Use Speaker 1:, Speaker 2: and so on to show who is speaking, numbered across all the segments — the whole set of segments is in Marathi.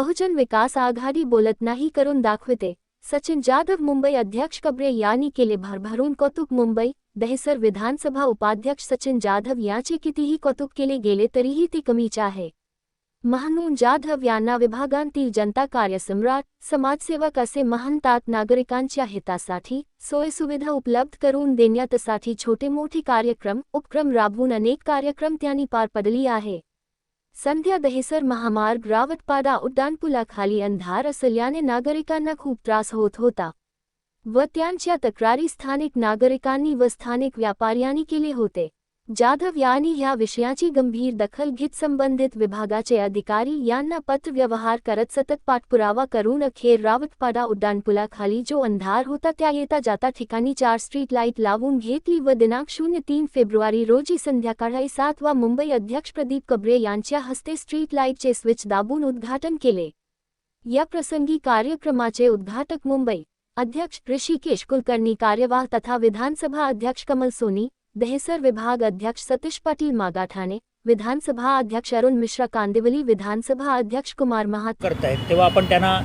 Speaker 1: बहुजन विकास आघाडी बोलत नाही करून दाखवते. सचिन जाधव मुंबई अध्यक्ष कबरे यांनी केले भरभरून कौतुक, मुंबई, दहिसर विधानसभा उपाध्यक्ष सचिन जाधव यांचे कितीही कौतुक केले गेले तरीही ती कमीच आहे. महानून जाधव यांना विभागांतील जनता कार्यसम्राट, समाजसेवक असे म्हणतात नागरिकांच्या हितासाठी सोयीसुविधा उपलब्ध करून देण्यासाठी छोटे मोठे कार्यक्रम, उपक्रम राबवून अनेक कार्यक्रम त्यांनी पार पडली आहे. संध्या दहेसर महामार्ग रावतपादा उड्डाणपुला खाली अंधार असल्याने नागरिकांना खूप त्रास होत होता. व त्यांच्या तक्रारी स्थानिक नागरिकांनी व स्थानिक व्यापाऱ्यांनी केले होते. जाधव यांनी ह्या विषयाची गंभीर दखल घेत संबंधित विभागाचे अधिकारी यांना पत्र व्यवहार करत सतत पाठपुरावा करून अखेर रावतपाडा उड्डाणपुलाखाली जो अंधार होता त्या येता जाता ठिकाणी चार स्ट्रीट लाइट लावून घेतली व दिनांक शून्य तीन फेब्रुवारी रोजी संध्याकाळी सात वा मुंबई अध्यक्ष प्रदीप कबरे यांच्या हस्ते स्ट्रीट लाईटचे स्विच दाबून उद्घाटन केले. या प्रसंगी कार्यक्रमाचे उद्घाटक मुंबई अध्यक्ष ऋषिकेश कुलकर्णी कार्यवाह तथा विधानसभा अध्यक्ष कमल सोनी दहेसर विभाग अध्यक्ष सतीश पाटील मागाठाणे विधानसभा अध्यक्ष अरुण मिश्रा कांदिवली विधानसभा अध्यक्ष कुमार महात
Speaker 2: करतायत. तेव्हा आपण त्यांना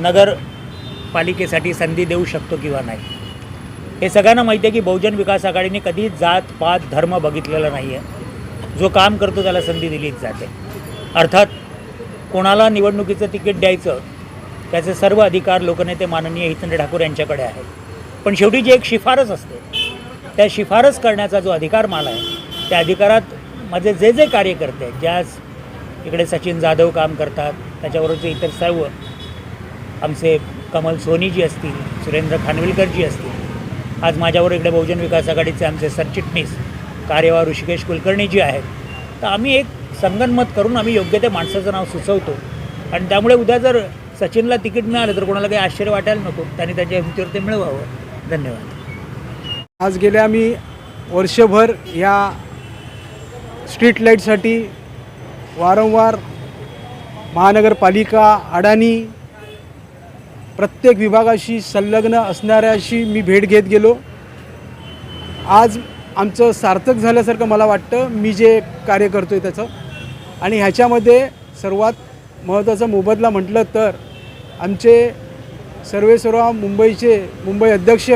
Speaker 2: नगर पालिकेसाठी संधी देऊ शकतो किंवा नाही. हे सगळ्यांना माहिती आहे की बहुजन विकास आघाडीने कधी जात पात धर्म बघितलेला नाही आहे जो काम करतो त्याला संधी दिलीच जाते. अर्थात कोणाला निवडणुकीचं तिकीट द्यायचं त्याचे सर्व अधिकार लोकनेते माननीय हितेंद्र ठाकूर यांच्याकडे आहेत. पण शेवटी जी एक शिफारस असते त्या शिफारस करण्याचा जो अधिकार मला आहे त्या अधिकारात माझे जे जे कार्यकर्ते आहेत ज्या इकडे सचिन जाधव काम करतात त्याच्याबरोबरचे इतर सर्व आमचे कमल सोनीजी असतील सुरेंद्र खानविलकरजी असतील आज माझ्यावर इकडे बहुजन विकास आघाडीचे आमचे सरचिटणीस कार्यवाह ऋषिकेश कुलकर्णीजी आहेत. तर आम्ही एक संगनमत करून आम्ही योग्य त्या माणसाचं नाव सुचवतो. आणि त्यामुळे उद्या जर सचिनला तिकीट मिळालं तर कोणाला काही आश्चर्य वाटायला नको त्यांनी त्याच्या हिमतीवर ते मिळवावं. धन्यवाद.
Speaker 3: आज गेले आम्ही वर्षभर या स्ट्रीट लाईटसाठी वारंवार महानगरपालिका अडाणी प्रत्येक विभागाशी संलग्न असणाऱ्याशी मी भेट घेत गेलो. आज आमचं सार्थक झाल्यासारखं मला वाटतं. मी जे कार्य करतो आहे त्याचं. आणि ह्याच्यामध्ये सर्वात महत्त्वाचा मोबदला म्हटलं तर आमचे सर्वेसर्वा मुंबईचे मुंबई अध्यक्ष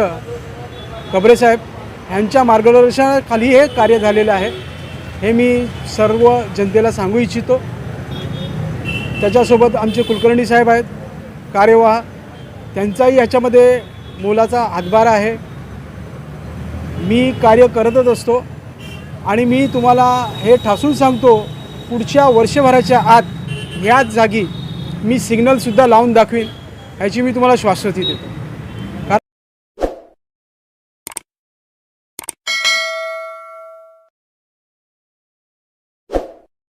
Speaker 3: कबरेसाहेब यांच्या मार्गदर्शनाखाली हे कार्य झालेलं आहे. हे मी सर्व जनतेला सांगू इच्छितो. त्याच्यासोबत आमचे कुलकर्णी साहेब आहेत कार्यवाह. त्यांचाही ह्याच्यामध्ये मोलाचा हातभार आहे. मी कार्य करतच असतो आणि मी तुम्हाला हे ठासून सांगतो पुढच्या वर्षभराच्या आत ह्याच जागी मी सिग्नलसुद्धा लावून दाखवीन ह्याची मी तुम्हाला श्वासवती देतो.